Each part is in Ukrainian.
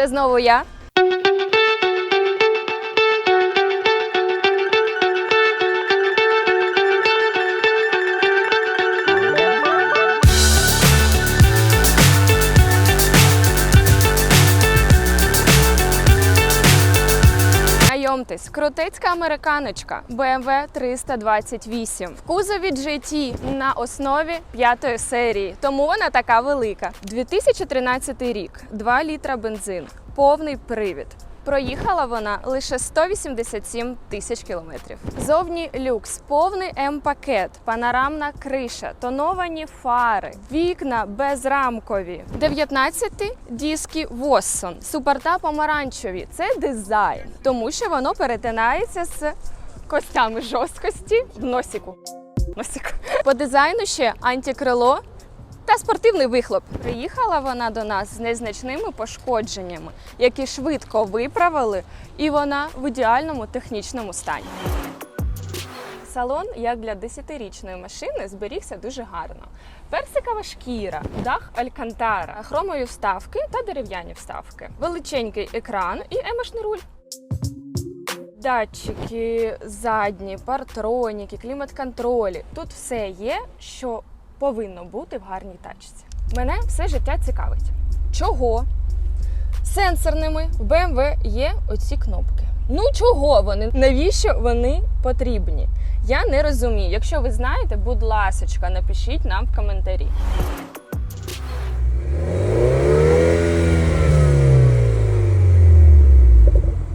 Це знову я. Знайомтесь, крутецька американочка BMW 328 в кузові GT на основі п'ятої серії, тому вона така велика. 2013 рік, 2 літра бензин, повний привід. Проїхала вона лише 187 тисяч кілометрів. Зовні люкс, повний М-пакет, панорамна криша, тоновані фари, вікна безрамкові, 19 диски Воссон, супорта помаранчеві. Це дизайн, тому що воно перетинається з костями жорсткості в носіку. Носіку. По дизайну ще антикрило та спортивний вихлоп. Приїхала вона до нас з незначними пошкодженнями, які швидко виправили, і вона в ідеальному технічному стані. Салон, як для 10-річної машини, зберігся дуже гарно. Персикова шкіра, дах алькантара, хромові вставки та дерев'яні вставки, величенький екран і емошний руль. Датчики задні, партроніки, клімат-контролі. Тут все є, що повинно бути в гарній тачці. Мене все життя цікавить. Чого? Сенсорними в BMW є оці кнопки. Ну чого вони? Навіщо вони потрібні? Я не розумію. Якщо ви знаєте, будь ласочка, напишіть нам в коментарі.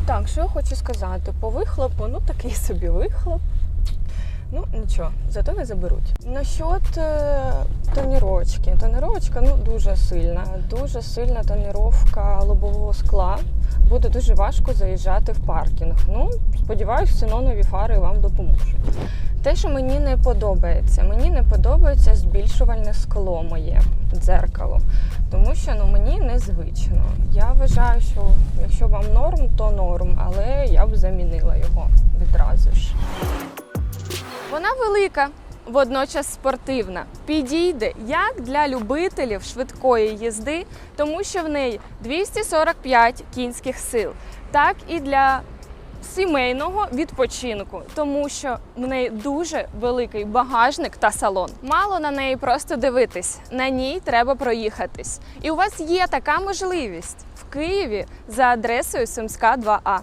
Так, що я хочу сказати? По вихлопу, ну такий собі вихлоп. Ну нічого, зато не заберуть. Насчет е, тоніровочки. Тоніровочка ну дуже сильна. Дуже сильна тоніровка лобового скла. Буде дуже важко заїжджати в паркінг. Ну, сподіваюся, синонові фари вам допоможуть. Те, що мені не подобається, мені не подобається збільшувальне скло моє дзеркало, тому що ну мені незвично. Я вважаю, що якщо вам норм, то норм, але я б замінила його відразу ж. Вона велика, водночас спортивна. Підійде як для любителів швидкої їзди, тому що в неї 245 кінських сил, так і для сімейного відпочинку, тому що в неї дуже великий багажник та салон. Мало на неї просто дивитись, на ній треба проїхатись. І у вас є така можливість в Києві за адресою Сумська 2А.